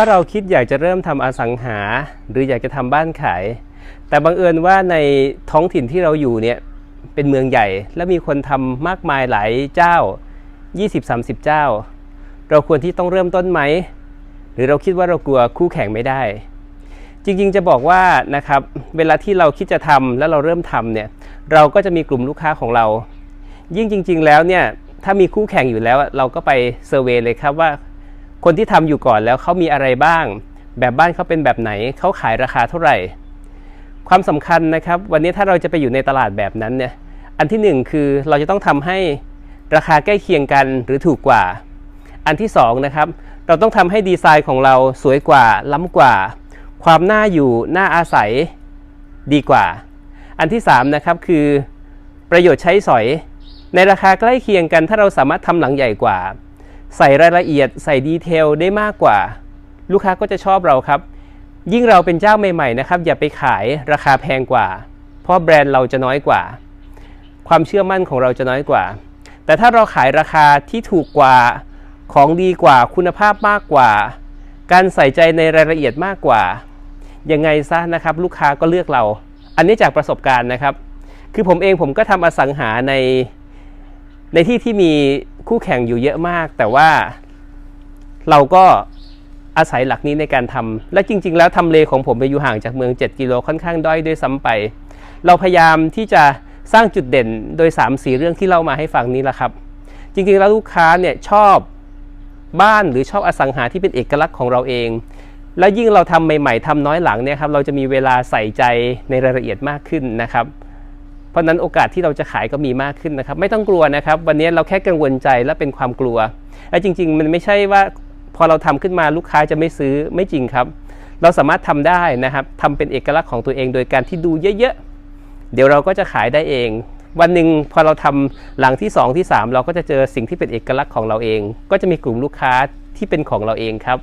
าเราคิดอยากจะเริ่มทำอสังหา หรืออยากจะทำบ้านขาย แต่บังเอิญว่าในท้องถิ่นที่เราอยู่เนี่ยเป็นเมืองใหญ่ และมีคนทำมากมายหลายเจ้า 20-30 เจ้า เราควรที่ต้องเริ่มต้นไหม หรือเราคิดว่าเรากลัวคู่แข่งไม่ได้ จริงๆจะบอกว่านะครับเวลาที่เราคิดจะทำแล้วเราเริ่มทำเนี่ยเราก็จะมีกลุ่มลูกค้าของเรา ยิ่งจริง ๆ แล้วเนี่ยถ้ามีคู่แข่งอยู่แล้วเราก็ไปเซอร์เวยเลยครับว่า คนที่ทำอยู่ก่อนแล้วเขามีอะไรบ้าง แบบบ้านเขาเป็นแบบไหนเขาขายราคาเท่าไหร่ ความสำคัญนะครับ วันนี้ถ้าเราจะไปอยู่ในตลาดแบบนั้นเนี่ยอันที่หนึ่งคือเราจะต้องทำให้ราคาใกล้เคียงกันหรือถูกกว่า อันที่สองนะครับเราต้องทำให้ดีไซน์ของเราสวยกว่า ล้ำกว่า ความน่าอยู่น่าอาศัยดีกว่า อันที่สามนะครับคือประโยชน์ใช้สอย ในราคาใกล้เคียงกันถ้าเราสามารถทำหลังใหญ่กว่า ใส่รายละเอียดใส่ดีเทลได้มากกว่า ลูกค้าก็จะชอบเราครับ ยิ่งเราเป็นเจ้าใหม่ๆนะครับ อย่าไปขายราคาแพงกว่า เพราะแบรนด์เราจะน้อยกว่า ความเชื่อมั่นของเราจะน้อยกว่า แต่ถ้าเราขายราคาที่ถูกกว่าของดีกว่าคุณภาพมากกว่า การใส่ใจในรายละเอียดมากกว่า ยังไงซะนะครับ ลูกค้าก็เลือกเรา อันนี้จากประสบการณ์นะครับ คือผมเองผมก็ทำอสังหาใน ในที่ที่มีคู่แข่งอยู่เยอะมาก แต่ว่าเราก็อาศัยหลักนี้ในการทำและจริง ๆ แล้วทำเลของผมไปอยู่ห่างจากเมือง 7 กิโลค่อนข้างด้อยด้วยซ้ำไป เราพยายามที่จะสร้างจุดเด่นโดย 3 4 เรื่องที่เล่ามาให้ฟังนี้แหละครับ จริง ๆ แล้วลูกค้าเนี่ยชอบบ้านหรือชอบอสังหาที่เป็นเอกลักษณ์ของเราเอง และยิ่งเราทำใหม่ ๆทำน้อยหลังเนี่ยครับเราจะมีเวลาใส่ใจในรายละเอียดมากขึ้นนะครับ เพราะนั้นโอกาสที่เราจะขายก็มีมากขึ้นนะครับ ไม่ต้องกลัวนะครับ วันนี้เราแค่กังวลใจและเป็นความกลัว และจริง ๆ มันไม่ใช่ว่าพอเราทำขึ้นมาลูกค้าจะไม่ซื้อไม่จริงครับ เราสามารถทำได้นะครับทำเป็นเอกลักษณ์ของตัวเองโดยการที่ดูเยอะๆ เดี๋ยวเราก็จะขายได้เอง วันหนึ่งพอเราทำหลังที่ 2 ที่ 3 เราก็จะเจอสิ่งที่เป็นเอกลักษณ์ของเราเอง ก็จะมีกลุ่มลูกค้าที่เป็นของเราเองครับ